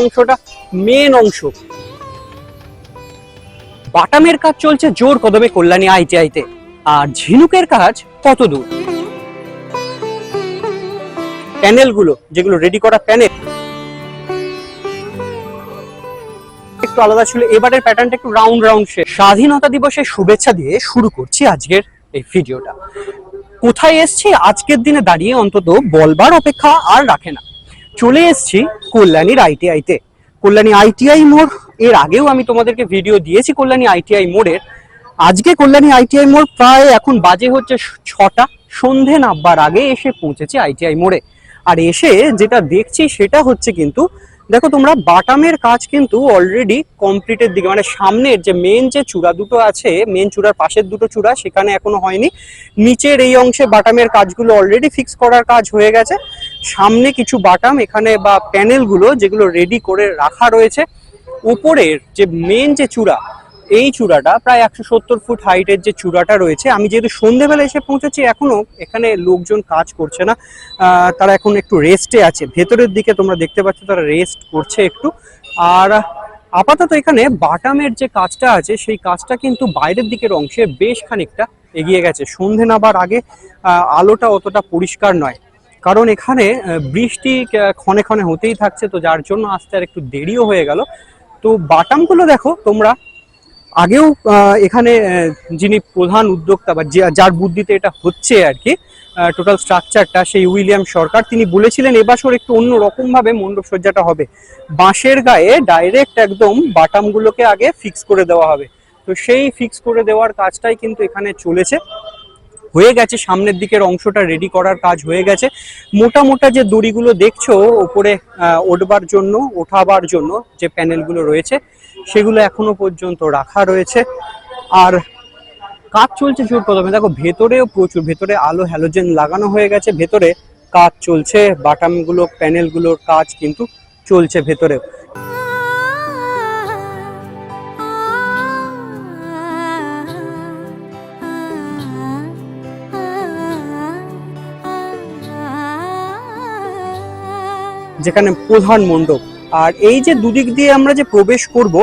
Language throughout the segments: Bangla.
অংশটা মেন অংশ। বাটামের কাজ চলছে জোর কদমে কল্যাণী আইটিআইতে। আর ঝিনুকের কাজ কত দূর প্যানেলগুলো, যেগুলো রেডি করা প্যানেল। একটু আলাদা ছিল, এবারের প্যাটার্নটা একটু রাউন্ড রাউন্ড শেপ স্বাধীনতা দিবসের শুভেচ্ছা দিয়ে শুরু করছি আজকের এই ভিডিওটা কোথায় এসছি? আজকের দিনে দাঁড়িয়ে অন্তত বলবার অপেক্ষা আর রাখে না। চলে এসছি কল্যাণীর আইটিআইতে কল্যাণী আইটিআই মোড়, এর আগেও আমি তোমাদেরকে ভিডিও দিয়েছি কল্যাণী আইটিআই মোড়ের। আজকে কল্যাণী আইটিআই মোড় প্রায় এখন বাজে হচ্ছে ছটা, সন্ধে নামবার আগে এসে পৌঁছেছি আইটিআই মোড়ে। আর এসে যেটা দেখছি সেটা হচ্ছে কিন্তু, দেখো তোমরা বাটামের কাজ কিন্তু অলরেডি কমপ্লিটের দিকে মানে সামনের যে মেন যে চূড়া দুটো আছে মেন চূড়ার পাশের দুটো চূড়া, সেখানে এখনও হয়নি। নিচের এই অংশে বাটামের কাজগুলো অলরেডি ফিক্স করার কাজ হয়ে গেছে। সামনে কিছু বাটাম, এখানে বা প্যানেলগুলো যেগুলো রেডি করে রাখা রয়েছে। উপরের যে মেন যে চূড়া, এই চূড়াটা প্রায় একশো সত্তর ফুট হাইটের যে চূড়াটা রয়েছে। আমি যেহেতু সন্ধেবেলা এসে পৌঁছেছি, এখনও এখানে লোকজন কাজ করছে না। তারা এখন একটু রেস্টে আছে। ভেতরের দিকে তোমরা দেখতে পাচ্ছ, তারা রেস্ট করছে একটু। আর আপাতত এখানে বাটামের যে কাজটা আছে, সেই কাজটা কিন্তু বাইরের দিকের অংশে বেশ খানিকটা এগিয়ে গেছে। সন্ধে নাবার আগে আলোটা অতটা পরিষ্কার নয়। কারণ এখানে বৃষ্টি ক্ষণে ক্ষণে হতেই থাকছে, তো যার জন্য আসতে আর একটু দেরিও হয়ে গেল। তো বাটামগুলো দেখো, তোমরা আগেও এখানে যিনি প্রধান উদ্যোক্তা বা যার বুদ্ধিতে এটা হচ্ছে আর কি টোটাল স্ট্রাকচারটা সেই উইলিয়াম সরকার, তিনি বলেছিলেন, এবছর একটু অন্য রকম ভাবে মণ্ডপ সজ্জাটা হবে। বাঁশের গায়ে ডাইরেক্ট একদম বাটামগুলোকে আগে ফিক্স করে দেওয়া হবে। তো সেই ফিক্স করে দেওয়ার কাজটাই কিন্তু এখানে চলেছে। হয়ে গেছে, সামনের দিকের অংশটা রেডি করার কাজ হয়ে গেছে। মোটা মোটা যে দড়িগুলো দেখছ, ওপরে ওঠবার জন্য, ওঠাবার জন্য যে প্যানেলগুলো রয়েছে, সেগুলো এখনও পর্যন্ত রাখা রয়েছে। আর কাজ চলছে জোর কদমে। দেখো, ভেতরেও প্রচুর, ভেতরে আলো হ্যালোজেন লাগানো হয়ে গেছে, ভেতরে কাজ চলছে বাটামগুলো প্যানেলগুলোর কাজ কিন্তু চলছে ভেতরে যেখানে প্রধান মণ্ডপ। আর এই যে দুদিক দিয়ে আমরা যে প্রবেশ করব,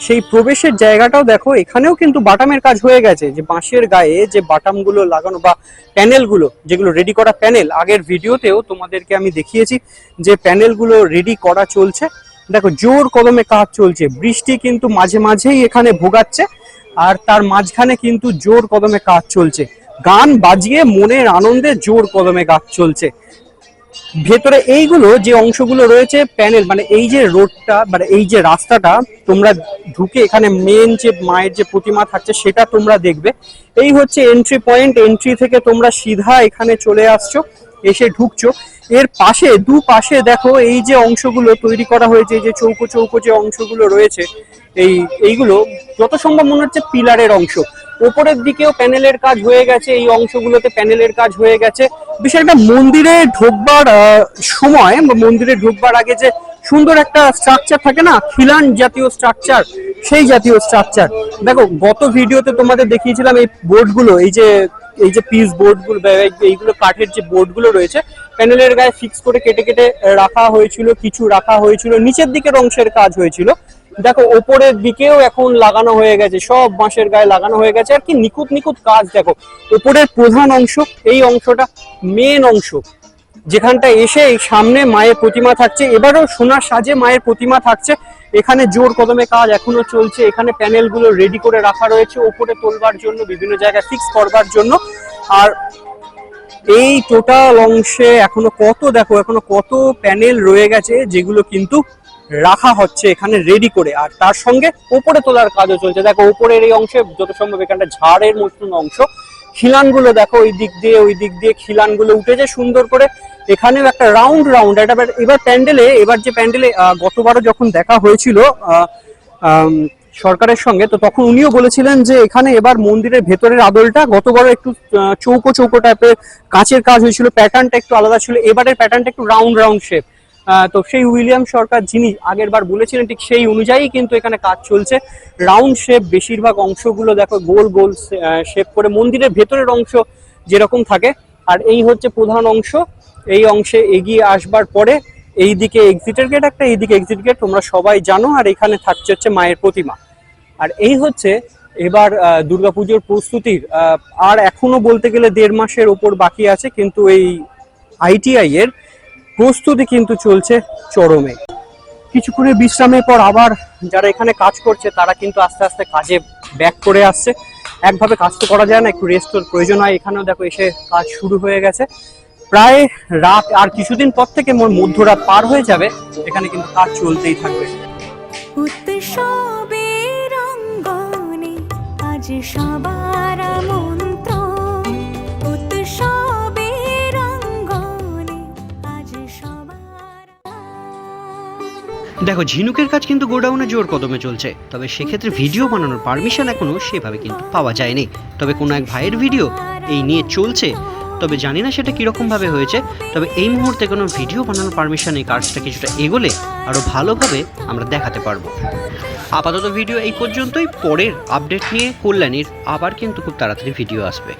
সেই প্রবেশের জায়গাটাও দেখো, এখানেও কিন্তু বাটামের কাজ হয়ে গেছে। যে বাঁশের গায়ে যে বাটামগুলো লাগানো বা প্যানেলগুলো, যেগুলো রেডি করা প্যানেল, আগের ভিডিওতেও তোমাদেরকে আমি দেখিয়েছি যে প্যানেলগুলো রেডি করা চলছে। দেখো, জোর কদমে কাজ চলছে। বৃষ্টি কিন্তু মাঝে মাঝেই এখানে ভোগাচ্ছে, আর তার মাঝখানে কিন্তু জোর কদমে কাজ চলছে। গান বাজিয়ে মনের আনন্দে জোর কদমে কাজ চলছে। ভেতরে এইগুলো যে অংশগুলো রয়েছে প্যানেল মানে এই যে রোডটা মানে এই যে রাস্তাটা, তোমরা ঢুকে এখানে মেন যে মায়ের যে প্রতিমা থাকছে সেটা তোমরা দেখবে। এই হচ্ছে এন্ট্রি পয়েন্ট এন্ট্রি থেকে তোমরা সিধা এখানে চলে আসছো, এসে ঢুকছো। এর পাশে দু পাশে দেখো এই যে অংশগুলো তৈরি করা হয়েছে, এই যে চৌকো চৌকো যে অংশগুলো রয়েছে, এই, এইগুলো যত সম্ভব মনে হচ্ছে পিলারের অংশ। ওপরের দিকেও প্যানেলের কাজ হয়ে গেছে, এই অংশগুলোতে প্যানেলের কাজ হয়ে গেছে। বিশেষ একটা মন্দিরে ঢোকবার সময় মন্দিরে ঢোকবার আগে যে সুন্দর একটা স্ট্রাকচার থাকে না, খিলান জাতীয় স্ট্রাকচার সেই জাতীয় স্ট্রাকচার দেখো, গত ভিডিওতে তোমাদের দেখিয়েছিলাম এই বোর্ডগুলো এই যে এই যে পিস বোর্ডগুলো এইগুলো কাঠের যে বোর্ডগুলো রয়েছে, প্যানেলের গায়ে ফিক্স করে কেটে কেটে রাখা হয়েছিল, কিছু রাখা হয়েছিল, নিচের দিকের অংশের কাজ হয়েছিল। দেখো, ওপরের দিকেও এখন লাগানো হয়ে গেছে, সব বাঁশের গায়ে লাগানো হয়ে গেছে। আর কি নিখুঁত নিখুঁত কাজ দেখো, ওপরের প্রধান অংশ, এই অংশটা মেন অংশ। যেখানটা এসে এই সামনে মায়ের প্রতিমা থাকছে, এবারও সোনার সাজে মায়ের প্রতিমা থাকছে। এখানে জোর কদমে কাজ এখনও চলছে, এখানে প্যানেলগুলো রেডি করে রাখা রয়েছে, ওপরে তোলবার জন্য, বিভিন্ন জায়গায় ফিক্স করবার জন্য। আর এই টোটাল অংশে এখনও কত, দেখো, এখনও কত প্যানেল রয়ে গেছে, যেগুলো কিন্তু রাখা হচ্ছে এখানে রেডি করে। আর তার সঙ্গে ওপরে তোলার কাজও চলছে। দেখো ওপরের এই অংশে যত সম্ভব এখানটা ঝাড়ের মতন অংশ। খিলানগুলো দেখো, ওই দিক দিয়ে, ওই দিক দিয়ে খিলানগুলো উঠেছে সুন্দর করে। এখানেও একটা রাউন্ড রাউন্ড এটা এবার- প্যান্ডেলে, এবার যে প্যান্ডেলে গতবারও যখন দেখা হয়েছিল সরকারের সঙ্গে, তো তখন উনিও বলেছিলেন যে এখানে এবার মন্দিরের ভেতরের আদলটা গতবার একটু চৌকো চৌকো টাইপের কাঁচের কাজ হয়েছিল প্যাটার্নটা একটু আলাদা ছিল। এবারের প্যাটার্নটা একটু রাউন্ড রাউন্ড শেপ তো সেই উইলিয়াম সরকার যিনি আগের বার বলেছিলেন ঠিক সেই অনুযায়ী কিন্তু এখানে কাজ চলছে। রাউন্ড শেপ বেশিরভাগ অংশগুলো দেখো গোল গোল শেপ করে মন্দিরের ভেতরের অংশ যেরকম থাকে। আর এই হচ্ছে প্রধান অংশ। এই অংশে এগিয়ে আসবার পরে এই দিকে এক্সিটের গেট একটা, এই দিকে এক্সিট গেট তোমরা সবাই জানো আর এখানে থাকছে হচ্ছে মায়ের প্রতিমা। আর এই হচ্ছে এবার দুর্গাপুজোর প্রস্তুতির। আর এখনও বলতে গেলে দেড় মাসের ওপর বাকি আছে, কিন্তু এই আইটিআই এর প্রস্তুতি কিন্তু চলছে চরমে। কিছুক্ষণের বিশ্রামের পর আবার যারা এখানে কাজ করছে, তারা কিন্তু আস্তে আস্তে কাজে ব্যাক করে আসছে। একভাবে কাজ তো করা যায় না, একটু রেস্টের প্রয়োজন হয়। এখানেও দেখো এসে কাজ শুরু হয়ে গেছে। প্রায় রাত আর কিছুদিন পর থেকে মোর মধ্যরাত পার হয়ে যাবে। এখানে কিন্তু কাজ চলতেই থাকবে। সবার মন্ত্র দেখো, ঝিনুকের কাজ কিন্তু গোডাউনে জোর কদমে চলছে। তবে সেক্ষেত্রে ভিডিও বানানোর পারমিশন এখনও সেভাবে কিন্তু পাওয়া যায়নি। তবে কোনো এক ভাইয়ের ভিডিও এই নিয়ে চলছে। তবে জানি না সেটা কীরকমভাবে হয়েছে। তবে এই মুহূর্তে কোনো ভিডিও বানানোর পারমিশন এই কাজটা কিছুটা এগোলে আরও ভালোভাবে আমরা দেখাতে পারব। আপাতত ভিডিও এই পর্যন্তই। পরের আপডেট নিয়ে কল্যাণীর আবার কিন্তু খুব তাড়াতাড়ি ভিডিও আসবে।